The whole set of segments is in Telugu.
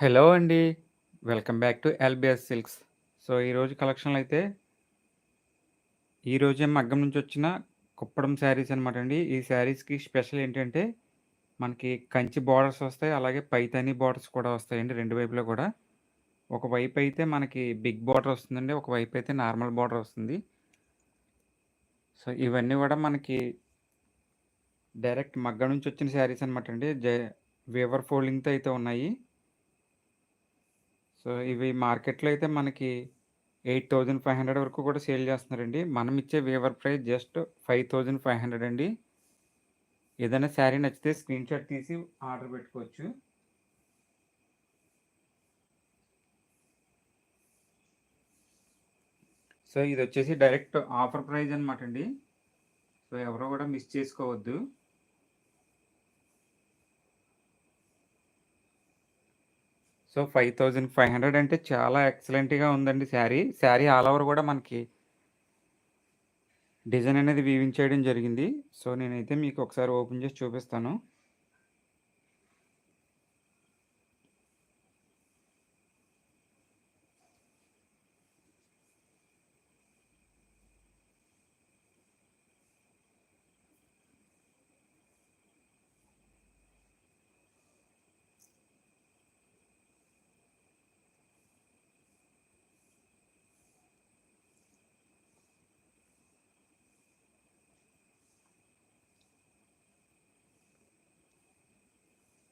హలో అండి. Welcome back to LBS silks. So, ఈరోజు కలెక్షన్లు అయితే ఈరోజే మగ్గం నుంచి వచ్చిన కుప్పడం శారీస్ అనమాట అండి. ఈ శారీస్‌కి స్పెషల్ ఏంటంటే, మనకి కంచి బార్డర్స్ వస్తాయి. అలాగే పైతాని బార్డర్స్ కూడా వస్తాయండి రెండు వైపులో కూడా. ఒకవైపు అయితే మనకి బిగ్ బార్డర్ వస్తుందండి. ఒకవైపు అయితే నార్మల్ బార్డర్ వస్తుంది. సో, ఇవన్నీ కూడా మనకి డైరెక్ట్ మగ్గం నుంచి వచ్చిన శారీస్ అనమాట అండి. జ వేవర్ ఫోల్డింగ్‌తో అయితే ఉన్నాయి. సో, ఇవి మార్కెట్‌లో అయితే మనకి 8500 వరకు కూడా సేల్ చేస్తున్నారండి. మనం ఇచ్చే వేవర్ ప్రైస్ జస్ట్ 5500 అండి. ఏదైనా శారీ నచ్చితే స్క్రీన్ షాట్ తీసి ఆర్డర్ పెట్టుకోవచ్చు. సో, ఇది వచ్చేసి డైరెక్ట్ ఆఫర్ ప్రైజ్ అనమాట అండి. సో, ఎవరు కూడా మిస్ చేసుకోవద్దు. సో, 5500 అంటే చాలా ఎక్సలెంట్‌గా ఉందండి శారీ. శారీ ఆల్ ఓవర్ కూడా మనకి డిజైన్ అనేది వీవింగ్ చేయడం జరిగింది. సో, నేనైతే మీకు ఒకసారి ఓపెన్ చేసి చూపిస్తాను.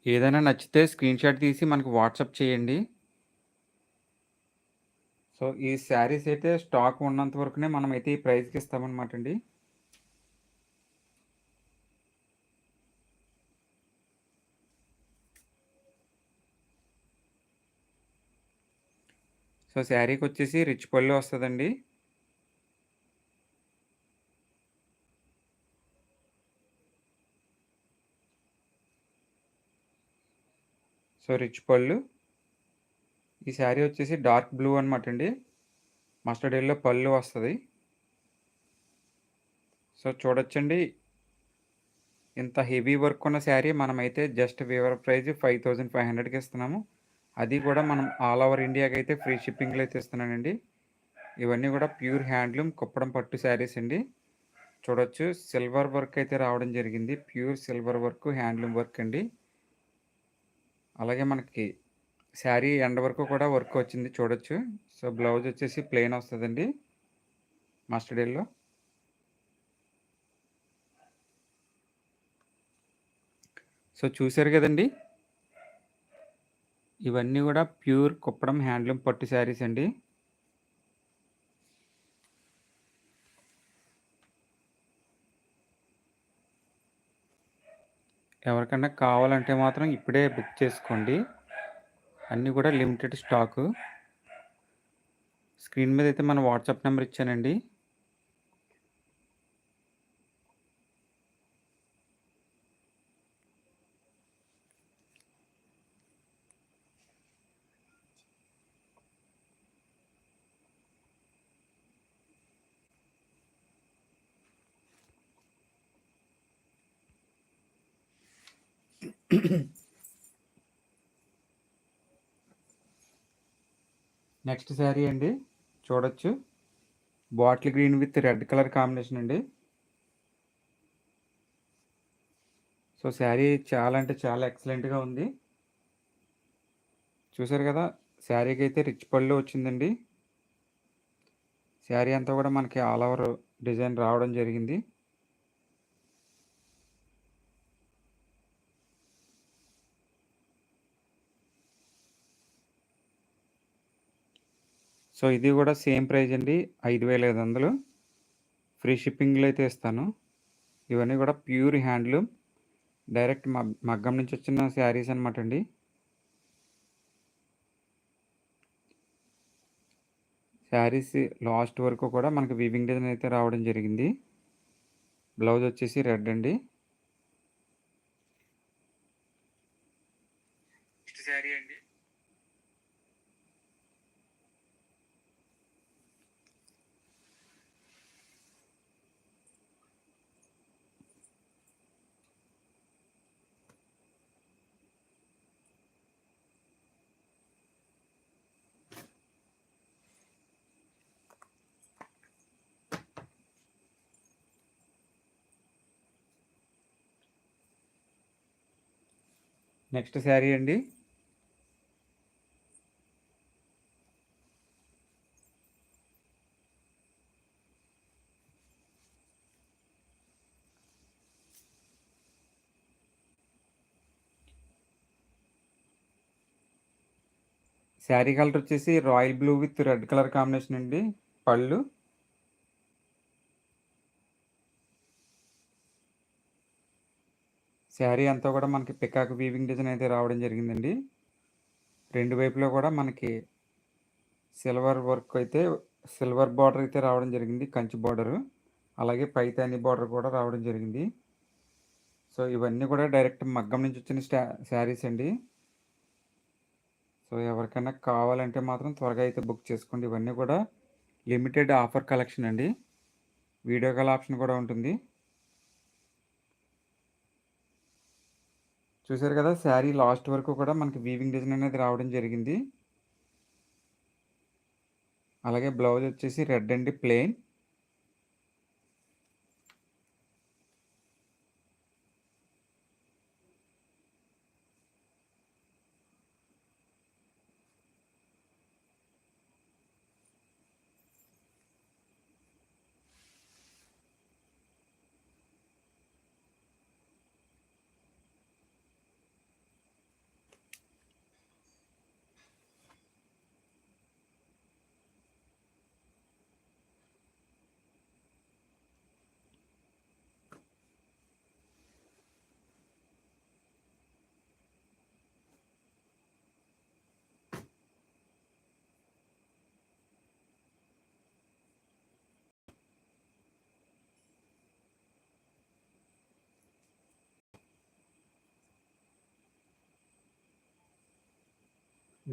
ఏదైనా నచ్చితే స్క్రీన్‌షాట్ తీసి మనకు వాట్సాప్ చేయండి. సో, ఈ శారీస్ అయితే స్టాక్ ఉన్నంత వరకునే మనమైతే ఈ ప్రైస్‌కి ఇస్తామనమాట అండి. సో, శారీకొచ్చేసి రిచ్ పళ్ళు వస్తుందండి సో, రిచ్ పళ్ళు. ఈ శారీ వచ్చేసి డార్క్ బ్లూ అనమాట అండి. మస్టర్డ్ ఎల్లో పళ్ళు వస్తుంది సో, చూడొచ్చండి. ఇంత హెవీ వర్క్ ఉన్న శారీ మనమైతే జస్ట్ వీవర్ ప్రైస్ 5500కి ఇస్తున్నాము. అది కూడా మనం ఆల్ ఓవర్ ఇండియాకి అయితే ఫ్రీ షిప్పింగ్‌లో అయితే ఇస్తున్నానండి. ఇవన్నీ కూడా ప్యూర్ హ్యాండ్లూమ్ కుప్పడం పట్టు శారీస్ అండి. చూడొచ్చు సిల్వర్ వర్క్ అయితే రావడం జరిగింది. Pure silver work handloom work అండి. అలాగే మనకి శారీ ఎండ వరకు కూడా వర్క్ వచ్చింది చూడొచ్చు. సో, బ్లౌజ్ వచ్చేసి ప్లెయిన్ వస్తుందండి మస్టర్డ్ సో, చూసారు కదండీ! ఇవన్నీ కూడా ప్యూర్ కుప్పడం హ్యాండ్లూమ్ పట్టు శారీస్ అండి. ఎవరికన్నా కావాలంటే మాత్రం ఇప్పుడే బుక్ చేసుకోండి. అన్నీ కూడా లిమిటెడ్ స్టాకు. స్క్రీన్ మీద అయితే మన వాట్సాప్ నెంబర్ ఇచ్చానండి. నెక్స్ట్ శారీ అండి. చూడొచ్చు. Bottle green with red colour combination అండి. సో, శారీ చాలా అంటే చాలా ఎక్సలెంట్‌గా ఉంది. చూసారు కదా! శారీకి అయితే రిచ్ పళ్ళు వచ్చిందండి. శారీ అంతా కూడా మనకి ఆల్ ఓవర్ డిజైన్ రావడం జరిగింది. సో, ఇది కూడా సేమ్ ప్రైస్ అండి. 5500 ఫ్రీ షిప్పింగ్‌లో అయితే ఇస్తాను. ఇవన్నీ కూడా ప్యూర్ హ్యాండ్లూమ్. డైరెక్ట్ మగ్గం నుంచి వచ్చిన శారీస్ అనమాట అండి. శారీస్ లాస్ట్ వరకు కూడా మనకి వీవింగ్ డిజైన్ అయితే రావడం జరిగింది. బ్లౌజ్ వచ్చేసి రెడ్ అండి. శారీ అండి. నెక్స్ట్ శారీ అండి. శారీ కలర్ వచ్చేసి royal blue with red colour combination అండి. పళ్ళు. శారీ అంతా కూడా మనకి పికాక్ వీవింగ్ డిజైన్ అయితే రావడం జరిగిందండి. రెండు వైపులో కూడా మనకి సిల్వర్ వర్క్ అయితే సిల్వర్ బార్డర్ అయితే రావడం జరిగింది కంచి బార్డరు. అలాగే పైతాని బార్డర్ కూడా రావడం జరిగింది. సో ఇవన్నీ కూడా డైరెక్ట్ మగ్గం నుంచి వచ్చిన స్టా శారీస్ అండి. సో ఎవరికైనా కావాలంటే మాత్రం త్వరగా అయితే బుక్ చేసుకోండి. ఇవన్నీ కూడా లిమిటెడ్ ఆఫర్ కలెక్షన్ అండి. వీడియో కాల్ ఆప్షన్ కూడా ఉంటుంది. చూసారు కదా శారీ లాస్ట్ వరకు కూడా మనకి వీవింగ్ డిజైన్ అనేది రావడం జరిగింది. అలాగే బ్లౌజ్ వచ్చేసి రెడ్ అండి ప్లెయిన్.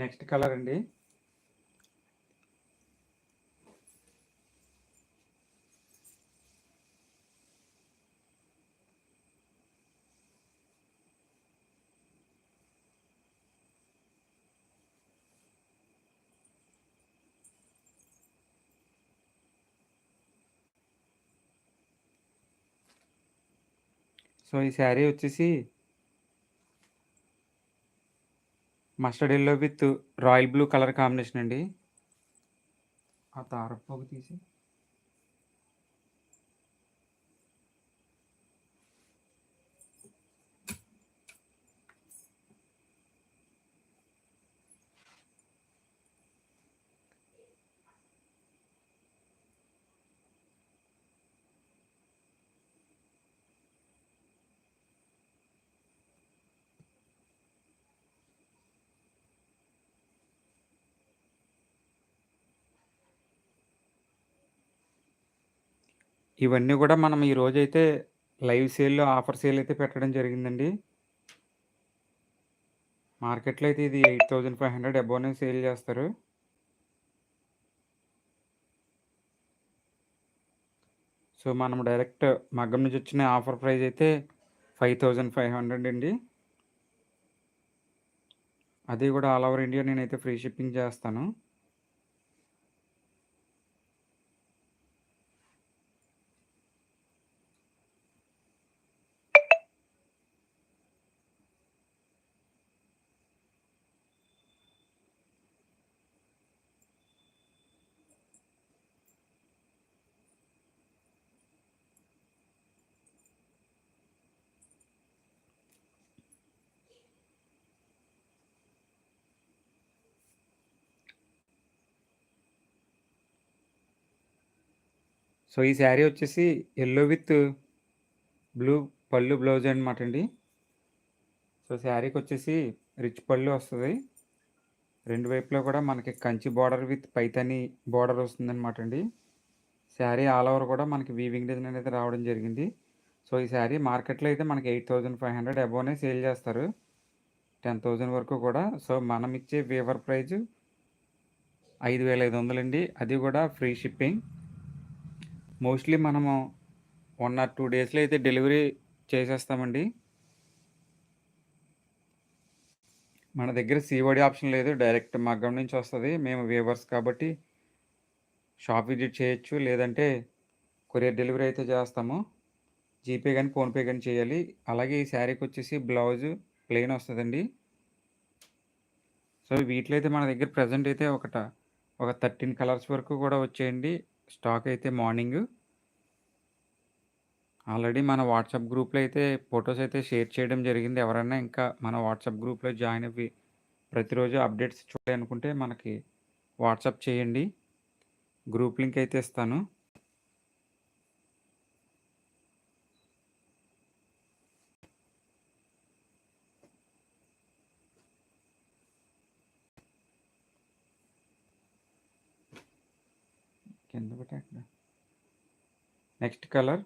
నెక్స్ట్ కలర్ అండి. సో ఈ శారీ వచ్చేసి mustard yellow with royal blue colour combination అండి. ఆ తారపోగు తీసి. ఇవన్నీ కూడా మనం ఈరోజైతే లైవ్ సేల్‌లో ఆఫర్ సేల్ అయితే పెట్టడం జరిగిందండి. మార్కెట్‌లో అయితే ఇది eight thousand five hundred అబోనే sale చేస్తారు. సో, మనం డైరెక్ట్ మగ్గం నుంచి వచ్చిన ఆఫర్ ప్రైస్ అయితే 5500 అండి. అది కూడా ఆల్ ఓవర్ ఇండియా నేనైతే ఫ్రీ షిప్పింగ్ చేస్తాను. సో, ఈ శారీ వచ్చేసి ఎల్లో విత్ బ్లూ పళ్ళు బ్లౌజ్ అనమాట అండి. సో, శారీకొచ్చేసి రిచ్ పళ్ళు వస్తుంది రెండు వైపులా కూడా మనకి Kanchi border with Paithani border వస్తుందన్నమాట అండి. శారీ ఆల్ ఓవర్ కూడా మనకి వీవింగ్ డిజైన్ అనేది రావడం జరిగింది. సో, ఈ శారీ మార్కెట్‌లో అయితే మనకి 8500 అబోవ్‌నే సేల్ చేస్తారు. 10000 వరకు కూడా. సో, మనం ఇచ్చే వీవర్ ప్రైజు 5500 అండి. అది కూడా ఫ్రీ షిప్పింగ్. మోస్ట్‌లీ మనము వన్ ఆర్ టూ డేస్‌లో అయితే డెలివరీ చేసేస్తామండి. మన దగ్గర సీఓడీ ఆప్షన్ లేదు. డైరెక్ట్ మగ్గం నుంచి వస్తుంది మేము వేవర్స్ కాబట్టి షాప్ విజిట్ చేయొచ్చు. లేదంటే కొరియర్ డెలివరీ అయితే చేస్తాము. జీపే కానీ ఫోన్‌పే కానీ చేయాలి. అలాగే ఈ శారీకి వచ్చేసి బ్లౌజు ప్లెయిన్ వస్తుందండి సో వీటిలో అయితే మన దగ్గర ప్రజెంట్ అయితే ఒకట ఒక థర్టీన్ కలర్స్ వరకు కూడా వచ్చేయండి స్టాక్ అయితే మార్నింగ్. ఆల్రెడీ మన వాట్సాప్ గ్రూప్లో అయితే ఫొటోస్ అయితే షేర్ చేయడం జరిగింది. ఎవరైనా ఇంకా మన వాట్సాప్ గ్రూప్లో జాయిన్ అవ్వి ప్రతిరోజు అప్డేట్స్ చూడాలి అనుకుంటే మనకి వాట్సాప్ చేయండి. గ్రూప్ లింక్ అయితే ఇస్తాను కింద పెట్టండి నెక్స్ట్ కలర్.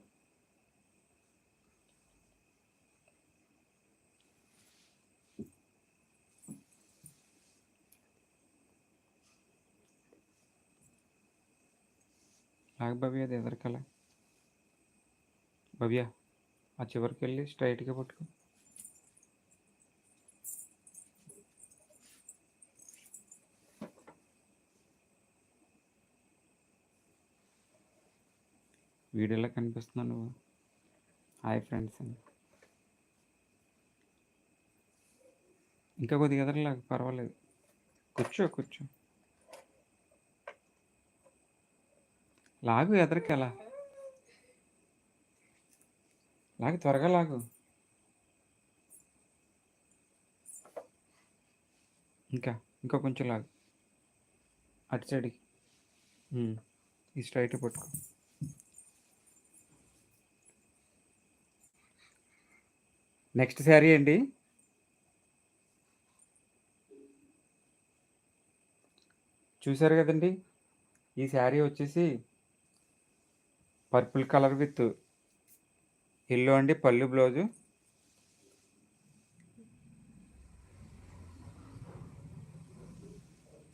నాకు భవ్య అది కలర్? భవ్య ఆ చివరికి వెళ్ళి స్ట్రైట్గా పట్టుకో. వీడియోలో కనిపిస్తున్నావు నువ్వు. హాయ్ ఫ్రెండ్స్ అని. ఇంకా కొద్దిగా ఎదరలాగా పర్వాలేదు. కూర్చో కూర్చో. లాగు ఎదరికి ఎలా లాగు త్వరగా లాగు. ఇంకా ఇంకా కొంచెం లాగు. అటు సైడ్కి. ఈ స్ట్రైట్ పట్టుకో. నెక్స్ట్ శారీ అండి చూశారు కదండి? ఈ శారీ వచ్చేసి పర్పుల్ కలర్ విత్ ఎల్లో అండి పళ్ళు బ్లౌజు.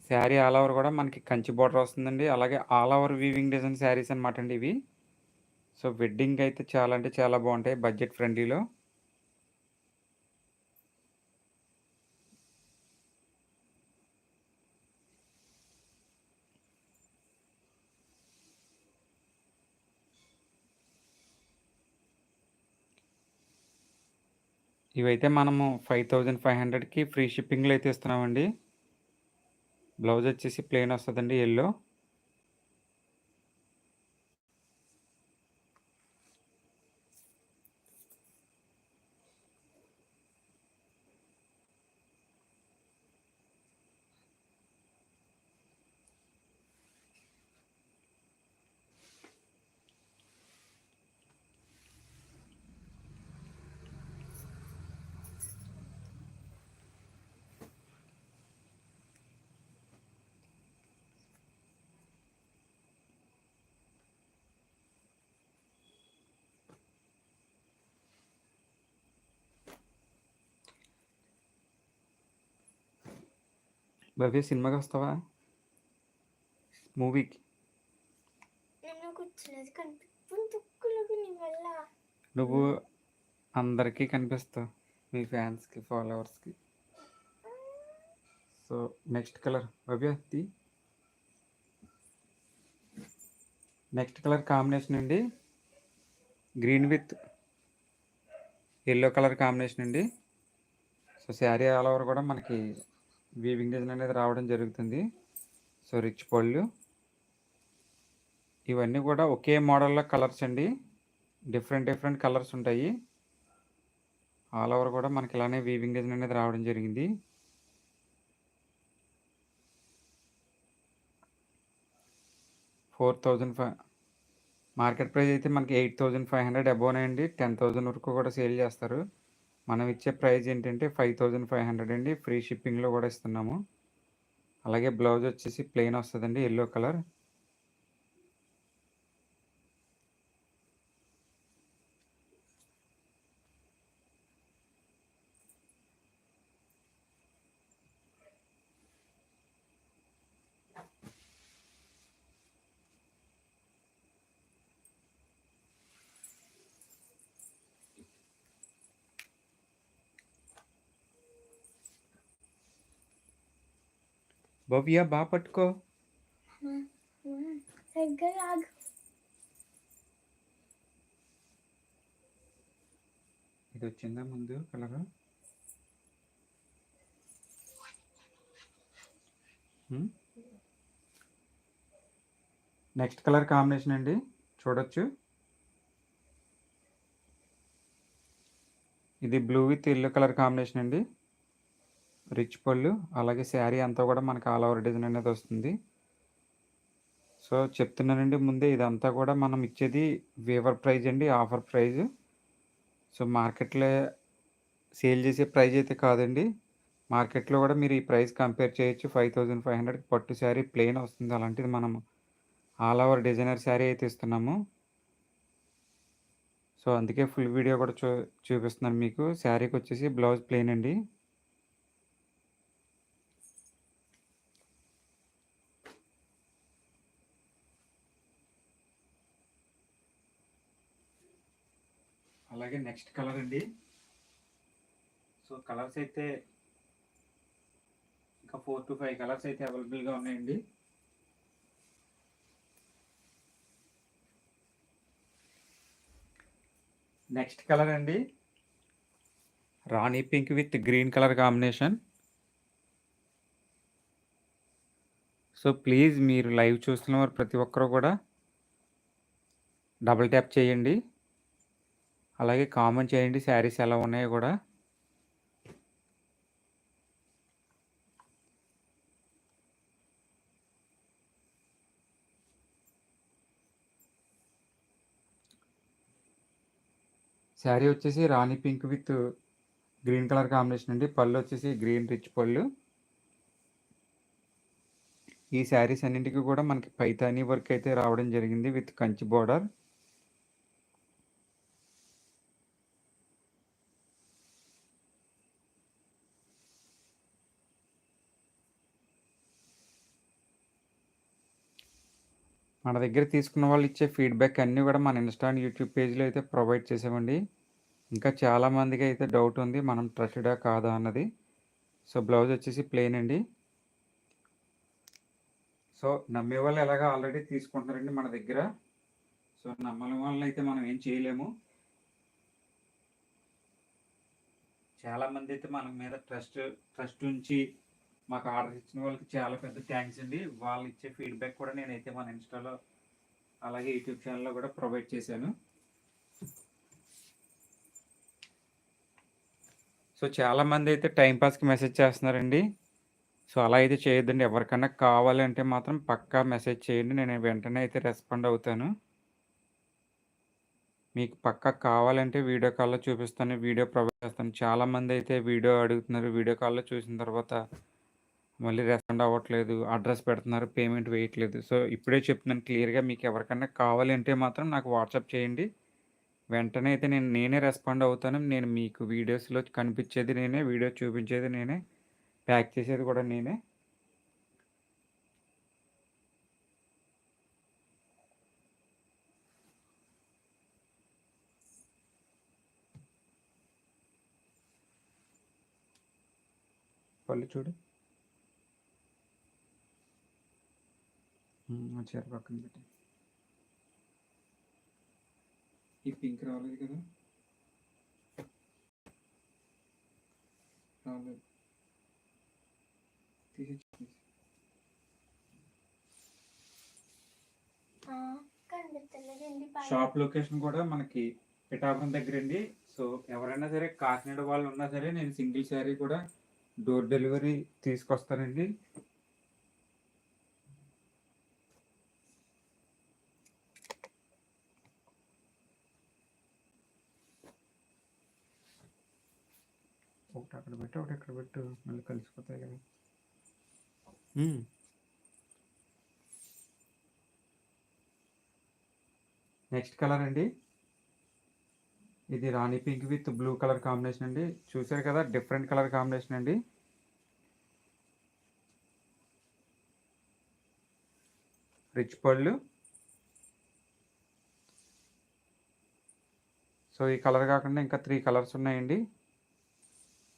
శారీ ఆల్ ఓవర్ కూడా మనకి కంచి బార్డర్ వస్తుందండి. అలాగే all over weaving design saris అనమాట అండి ఇవి. సో వెడ్డింగ్ అయితే చాలా అంటే చాలా బాగుంటాయి బడ్జెట్ ఫ్రెండ్లీలో ఇవైతే మనము ఫైవ్ థౌజండ్ ఫైవ్ హండ్రెడ్కి ఫ్రీ షిప్పింగ్లో అయితే ఇస్తున్నామండి. బ్లౌజ్ వచ్చేసి ప్లెయిన్ వస్తుందండి ఎల్లో. భవ్య సినిమాకి వస్తావా మూవీకి నువ్వు అందరికీ కనిపిస్తావు మీ ఫ్యాన్స్కి ఫాలోవర్స్కి so next colour Bhavya the next colour combination అండి green with yellow colour combination అండి సో శారీ ఆల్ ఓవర్ కూడా మనకి వీవింగ్ డిజైన్ అనేది రావడం జరుగుతుంది. సో రిచ్ పళ్ళు. ఇవన్నీ కూడా ఒకే మోడల్లో కలర్స్ అండి. డిఫరెంట్ డిఫరెంట్ కలర్స్ ఉంటాయి. ఆల్ ఓవర్ కూడా మనకి ఇలానే వీవింగ్ డిజైన్ అనేది రావడం జరిగింది. Four thousand five market price అయితే మనకి ఎయిట్ థౌజండ్ ఫైవ్ హండ్రెడ్ అబోనే అండి టెన్ థౌజండ్ వరకు కూడా సేల్ చేస్తారు. మనం ఇచ్చే ప్రైస్ ఏంటంటే ఫైవ్ థౌజండ్ ఫైవ్ హండ్రెడ్ అండి. ఫ్రీ షిప్పింగ్లో కూడా ఇస్తున్నాము. అలాగే బ్లౌజ్ వచ్చేసి ప్లెయిన్ వస్తుందండి ఎల్లో కలర్. భవ్య బా పట్టుకో. ఇది వచ్చిందా ముందు కలరు? నెక్స్ట్ కలర్ కాంబినేషన్ అండి చూడొచ్చు. ఇది blue with yellow colour combination అండి రిచ్ పళ్ళు అలాగే శారీ అంతా కూడా మనకి ఆల్ ఓవర్ డిజైన్ అనేది వస్తుంది. సో చెప్తున్నానండి ముందే ఇదంతా కూడా మనం ఇచ్చేది వేవర్ ప్రైజ్ అండి ఆఫర్ ప్రైజ్ సో మార్కెట్లో సేల్ చేసే ప్రైజ్ అయితే కాదండి. మార్కెట్లో కూడా మీరు ఈ ప్రైస్ కంపేర్ చేయొచ్చు. ఫైవ్ థౌజండ్ ఫైవ్ హండ్రెడ్కి పట్టు శారీ ప్లెయిన్ వస్తుంది. అలాంటిది మనం ఆల్ ఓవర్ డిజైనర్ శారీ అయితే ఇస్తున్నాము. సో అందుకే ఫుల్ వీడియో కూడా చూ చూపిస్తున్నాను మీకు. శారీకి వచ్చేసి బ్లౌజ్ ప్లెయిన్ అండి. అలాగే నెక్స్ట్ కలర్ అండి. సో కలర్స్ అయితే ఇంకా ఫోర్ టు ఫైవ్ కలర్స్ అయితే అవైలబుల్గా ఉన్నాయండి. నెక్స్ట్ కలర్ అండి. రాణి pink with green colour combination. So please మీరు లైవ్ చూస్తున్న వారు ప్రతి ఒక్కరు కూడా డబుల్ ట్యాప్ చేయండి. అలాగే కామెంట్ చేయండి శారీస్ ఎలా ఉన్నాయో కూడా. శారీ వచ్చేసి రాణి pink with green colour combination అండి. పళ్ళు వచ్చేసి గ్రీన్ రిచ్ పళ్ళు. ఈ శారీస్ అన్నింటికి కూడా మనకి పైతానీ వర్క్ అయితే రావడం జరిగింది విత్ కంచి బోర్డర్. మన దగ్గర తీసుకున్న వాళ్ళు ఇచ్చే ఫీడ్బ్యాక్ అన్నీ కూడా మన ఇన్స్టా అండ్ యూట్యూబ్ పేజ్లో అయితే ప్రొవైడ్ చేసామండి. ఇంకా చాలామందికి అయితే డౌట్ ఉంది మనం ట్రస్టెడా కాదా అన్నది. సో బ్లౌజ్ వచ్చేసి ప్లెయిన్ అండి. సో నమ్మే వాళ్ళు ఎలాగ ఆల్రెడీ తీసుకుంటున్నారండి మన దగ్గర. సో నమ్మని వాళ్ళని అయితే మనం ఏం చేయలేము. చాలామంది అయితే మన మీద ట్రస్ట్ ట్రస్ట్ ఉంచి మాకు ఆర్డర్ ఇచ్చిన వాళ్ళకి చాలా పెద్ద థ్యాంక్స్ అండి. వాళ్ళు ఇచ్చే ఫీడ్బ్యాక్ కూడా నేనైతే మన ఇన్స్టాలో అలాగే యూట్యూబ్ ఛానల్లో కూడా ప్రొవైడ్ చేశాను. సో చాలామంది అయితే టైంపాస్కి మెసేజ్ చేస్తున్నారండి. సో అలా అయితే చేయొద్దండి. ఎవరికన్నా కావాలంటే మాత్రం పక్కా మెసేజ్ చేయండి. నేను వెంటనే అయితే రెస్పాండ్ అవుతాను. మీకు పక్కా కావాలంటే వీడియో కాల్లో చూపిస్తాను వీడియో ప్రొవైడ్ చేస్తాను. చాలామంది అయితే వీడియో అడుగుతున్నారు. వీడియో కాల్లో చూసిన తర్వాత మళ్ళీ రెస్పాండ్ అవ్వట్లేదు అడ్రస్ పెడుతున్నారు పేమెంట్ వేయట్లేదు. సో ఇప్పుడే చెప్తున్నాను క్లియర్గా మీకు ఎవరికైనా కావాలి అంటే మాత్రం నాకు వాట్సాప్ చేయండి. వెంటనే అయితే నేను నేనే రెస్పాండ్ అవుతాను. నేను మీకు వీడియోస్లో కనిపించేది నేనే వీడియో చూపించేది నేనే ప్యాక్ చేసేది కూడా నేనే. పళ్ళు చూడు ఉమ్, ఆ చీర పక్కన పెట్టి. ఈ పింక్ రాలేదు కదా? రాలేదు. పైన. షాప్ లొకేషన్ కూడా మనకి పిఠాపురం దగ్గర అండి సో ఎవరైనా సరే కాకినాడ వాళ్ళు ఉన్నా సరే నేను సింగిల్ శారీ కూడా డోర్ డెలివరీ తీసుకొస్తానండి. ఇక్కడ పెట్టు ఒకటి ఇక్కడ పెట్టు మళ్ళీ కలిసిపోతాయి కదా. నెక్స్ట్ కలర్ అండి. ఇది రాణి pink with blue colour combination అండి. చూసారు కదా డిఫరెంట్ కలర్ కాంబినేషన్ అండి. రిచ్ పళ్ళు. సో ఈ కలర్ కాకుండా ఇంకా త్రీ కలర్స్ ఉన్నాయండి.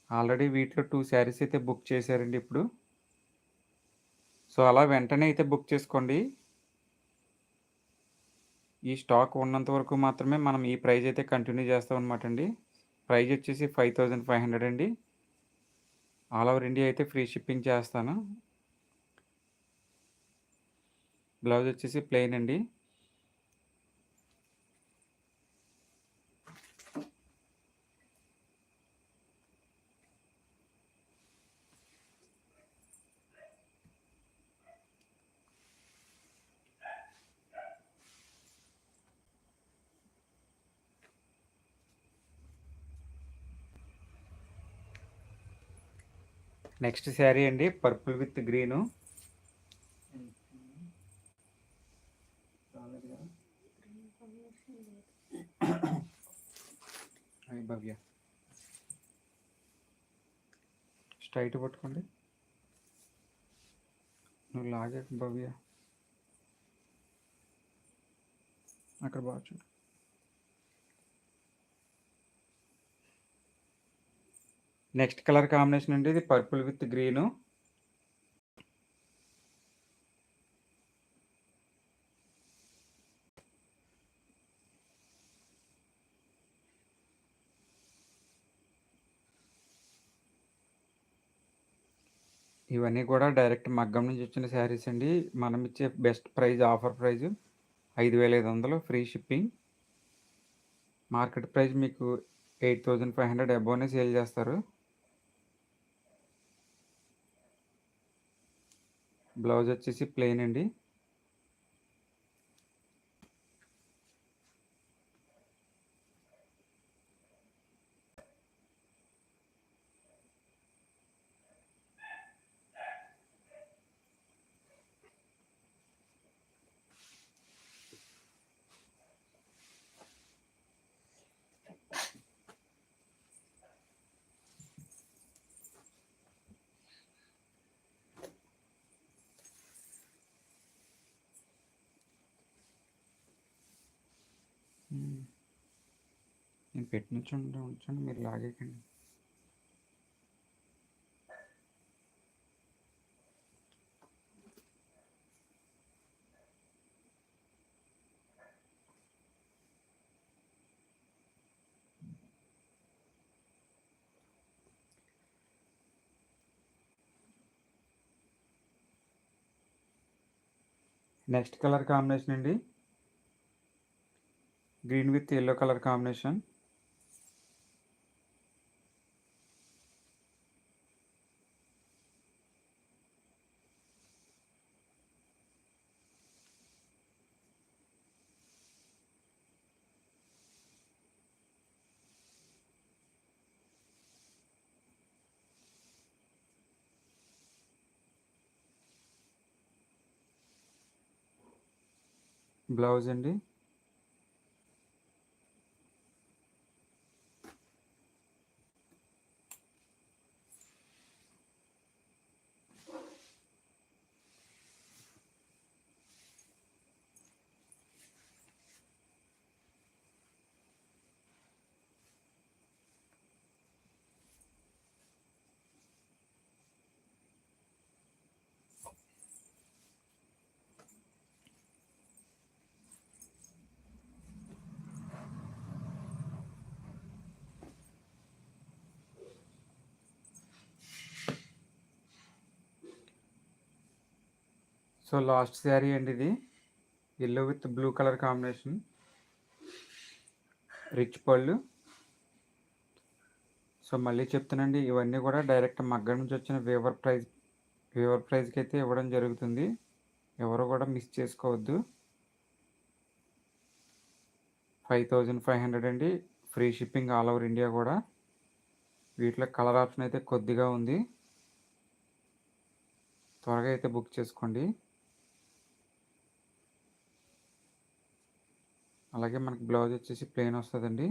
ఆల్రెడీ వీటిలో టూ శారీస్ అయితే బుక్ చేశారండి ఇప్పుడు. సో అలా వెంటనే అయితే బుక్ చేసుకోండి. ఈ స్టాక్ ఉన్నంత వరకు మాత్రమే మనం ఈ ప్రైజ్ అయితే కంటిన్యూ చేస్తాం అనమాట అండి. ప్రైజ్ వచ్చేసి ఫైవ్ థౌజండ్ ఫైవ్ హండ్రెడ్ అండి. ఆల్ ఓవర్ ఇండియా అయితే ఫ్రీ షిప్పింగ్ చేస్తాను. బ్లౌజ్ వచ్చేసి ప్లెయిన్ అండి. నెక్స్ట్ శారీ అండి purple with green. Bhavya. Straight పట్టుకోండి. నువ్వు లాగే భవ్య. అక్కడ బాగా చూడు. నెక్స్ట్ కలర్ కాంబినేషన్ అండి ఇది పర్పుల్ విత్ గ్రీను. ఇవన్నీ కూడా డైరెక్ట్ మగ్గం నుంచి వచ్చిన శారీస్ అండి. మనం ఇచ్చే బెస్ట్ ప్రైజ్ ఆఫర్ ప్రైజ్ ఐదు వేల ఐదు వందలు ఫ్రీ షిప్పింగ్. మార్కెట్ ప్రైస్ మీకు eight thousand five hundred అబోనే sale చేస్తారు. బ్లౌజ్ వచ్చేసి ప్లెయిన్ అండి. నేను పెట్టి ఉంచండి ఉంచండి మీరు లాగేకండి నెక్స్ట్ కలర్ కాంబినేషన్ అండి. Green with yellow colour combination. Blouse అండి. సో లాస్ట్ శారీ అండి ఇది. Yellow with blue colour combination rich పళ్ళు సో మళ్ళీ చెప్తానండి ఇవన్నీ కూడా డైరెక్ట్ మగ్గ నుంచి వచ్చిన వేవర్ ప్రైజ్ వేవర్ ప్రైజ్కి అయితే ఇవ్వడం జరుగుతుంది. ఎవరు కూడా మిస్ చేసుకోవద్దు. ఫైవ్ థౌజండ్ ఫైవ్ హండ్రెడ్ అండి. Free shipping all over India కూడా. వీటిలో కలర్ ఆప్షన్ అయితే కొద్దిగా ఉంది. త్వరగా అయితే బుక్ చేసుకోండి. అలాగే మనకి బ్లౌజ్ వచ్చేసి ప్లెయిన్ వస్తుందండి.